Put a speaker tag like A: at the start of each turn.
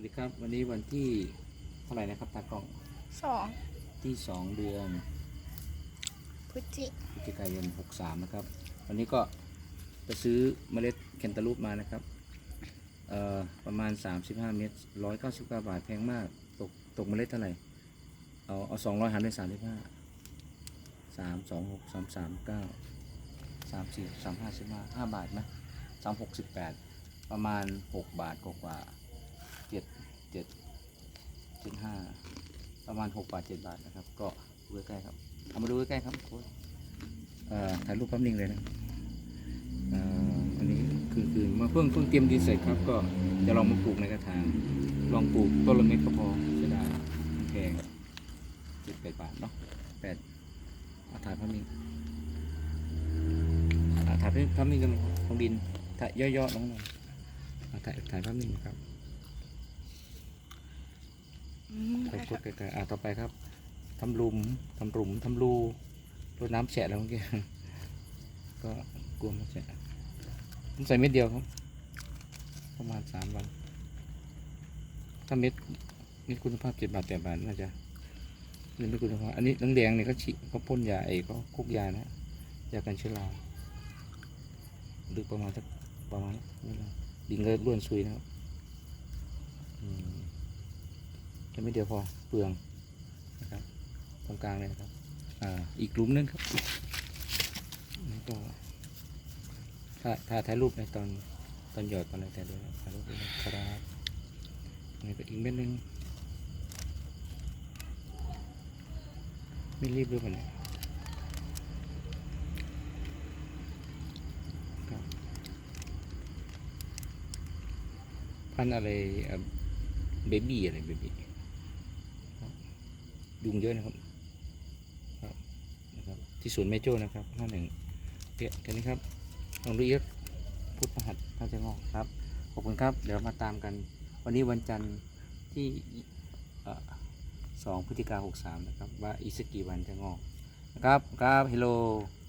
A: วัสดีครับวันนี้วันที่เท่าไหร่นะครับตากล้อง
B: สอง
A: ที่สองเดือน
B: พฤศจิ
A: พฤศจิกายน63นะครับ วันนี้ก็ไปซื้อเมล็ดแคนตาลูปมานะครับเอ่อประมาณ 35 เม็ด199 บาทแพงมาก ตกตกเมล็ดเท่าไหร่ เอาเอา200หารด้วย35 3 2 6 3 3 9 3 4 3 5 15 5บาทนะ3 6 18 ประมาณ 6 บาทกว่า ๆ7 7 7 5ประมาณ6บาท7บาทนะครับ ก็ดูใกล้ครับเอามาดูใกล้ครับโค้ชเอ่อถ่ายรูปแป๊บนึงเลยนะอันนี้คือคือมื่อเพิ่งเพิ่งเตรียมดินเสร็จครับ ก็จะลองมาปลูกในกระถางลองปลูกต้นละเม็ดก็พอเสียดาแพงเจ็ดแปดบาทเนาะแปดอาถ่ายภาพนี้อ่าถ่ายภาพนี้กันของดินถ่ายย่อๆน้องหน่อยถ่ายถ่ายพนี้นะครับ
B: อืม
A: ไปกดไกลๆอ่าต่อไปครับทำหลุมทำหลุมทำรูรดน้ำแฉะแล้วเมื่อกี้ก็กลัวมันแฉะผมใส่เม็ดเดียวครับ ประมาณสามวัน ถ้าเม็ดเม็ดคุณภาพเจ็ดบาทแปดบาทน่าจะเม็ดไม่คุณภาพอันนี้แดงเนี่ยก็ฉีก็พ่นยาไอ้ก็คุกยานะยากันเชื้อราลึกประมาณสักประมาณนี้นะดินก็ร่วนซุยนะครับอืม แค่ไม่เดียวพอเปลืองนะครับตรงกลางเลยครับอ่าอีกหลุมนึงครับนี่ก็ถ่าถ่ายถ่ายรูปในตอนตอนหยอดตอนอะไรแต่ด้วยนะถ่ายรูปด้วยนะครับนี่ก็อีกเม็ดนึงไม่รีบด้วยกันเนี่ยพันอะไรเบบี้อะไรเบบี้ ยุงเยอะนะครับครับนะครับที่ศูนย์แม่โจ้นะครับห้าหนึ่งเพียกันนี้ครับลองดูเอียดพุทธหัสน่าจะงอกครับขอบคุณครับเดี๋ยวมาตามกัน วันนี้วันจันทร์ที่สองพฤศจิกาหกสามนะครับว่าอีกสักกี่วันจะงอกนะครับครับเฮลโล